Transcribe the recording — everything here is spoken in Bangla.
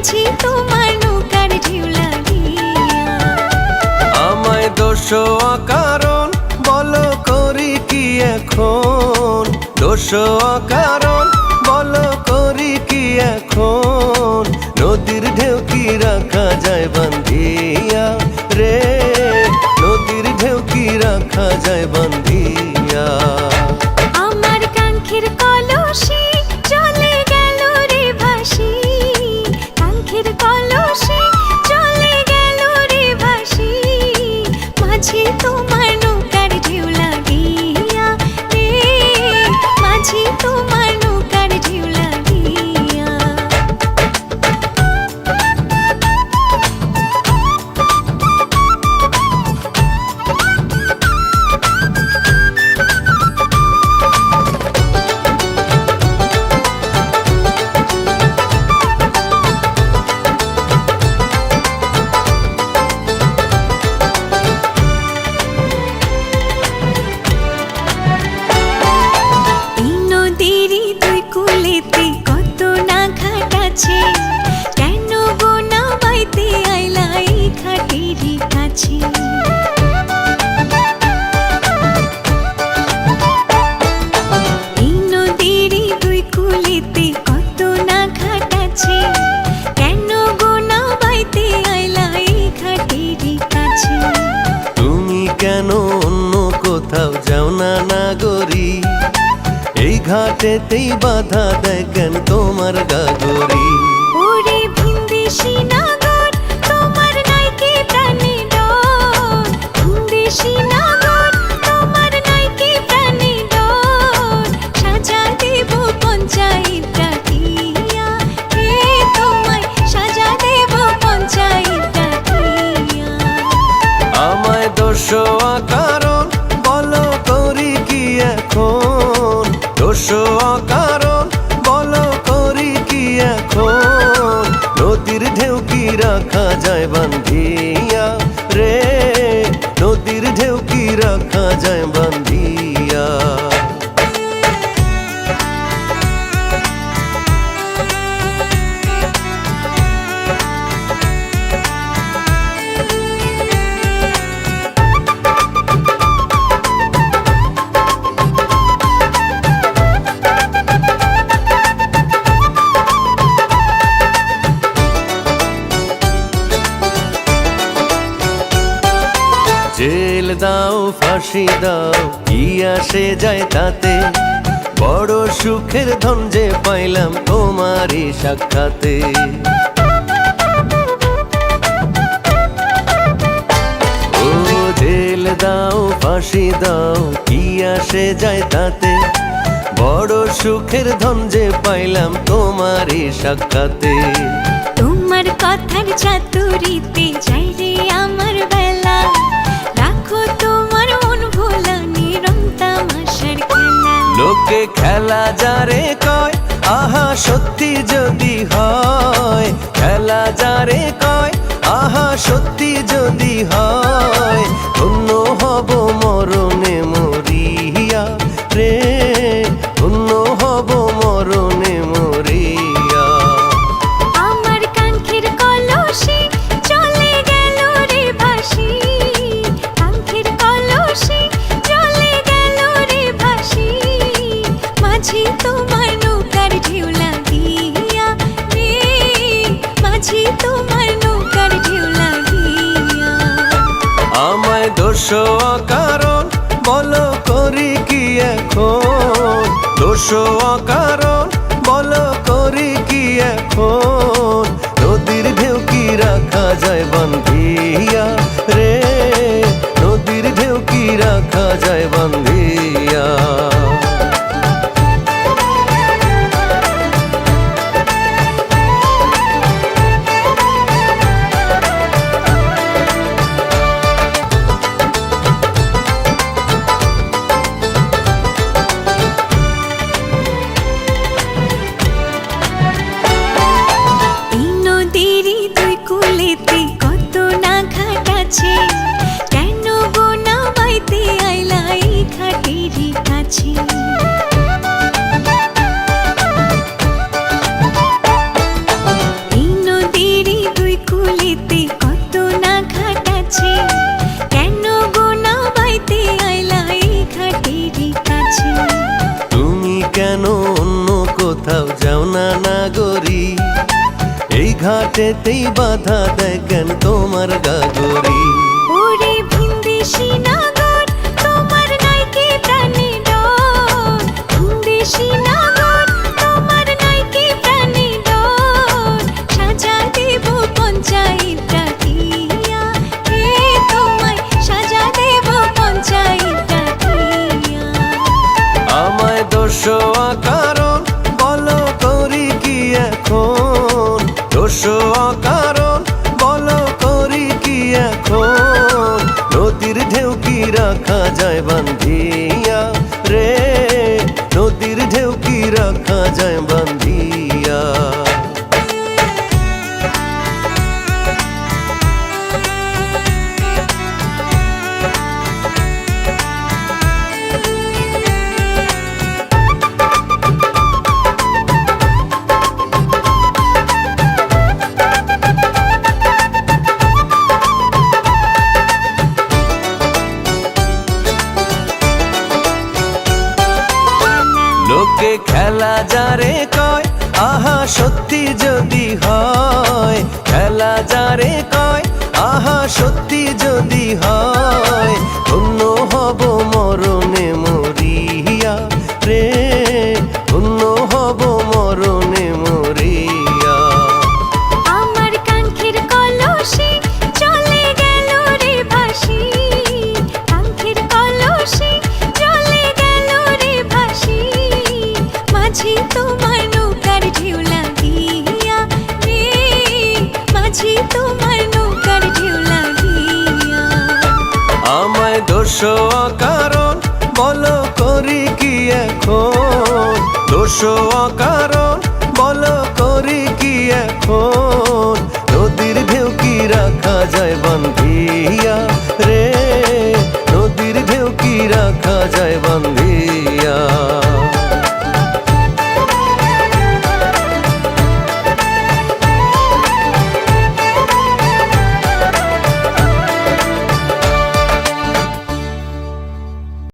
মাঝি তোমার নৌকার ঢেউ আমায় দোষ কারণ বলো করি কি এখন? দোষ কারণ বলো করি কি এখন? নদীর ঢেউ কি ঘাটেতেই বাধা দেয় কেন তোমার গাগরি ওরে ভিনদেশি নাগর তোমার নাইকে প্রাণে ডর। ভিনদেশি নাগর তোমার নাইকে প্রাণে ডর। সাজা দেব পঞ্চায়েত ডাকিয়া। হে তোমায় সাজা দেব আমায় দোষ রাখা যায় বান্ধিয়া রে নদীর ঢেউ কি রাখা যায় বান্ধিয়া জেল দাও, ফাঁসি দাও, কি আসে যায় তাতে? বড় সুখের ধন যে পাইলাম তোমারই সাক্ষাতে। ও জেল দাও, ফাঁসি দাও, কি আসে যায় তাতে? বড় সুখের ধন যে পাইলাম তোমারই সাক্ষাতে। তোমার কথার চাতুরিতে যাই লোকে খেলা যারে কয়, আহা সত্যি যদি হয়। খেলা যারে কয়, আহা সত্যি যদি হয়। দোষ কারণ বল করি কি এখন? দোষ কারণ বল করি কি এখন? যেতেই বাধা দেখেন তোমার গাছ রাখা যায় বান্ধিয়া রে। নদীর ঢেউ কি রাখা যায় বান্ধিয়া। বুকে খেলা যারে কয়, আহা সত্যি যদি হয়। খেলা যারে কয়, আহা সত্যি যদি হয়, ধন্য হব বসো কারণ বল করি কি এখন? নদীর ঢেউ কি রাখা যায় বন্ধিয়া রে? নদীর ঢেউ কি রাখা যায় বান্ধিয়া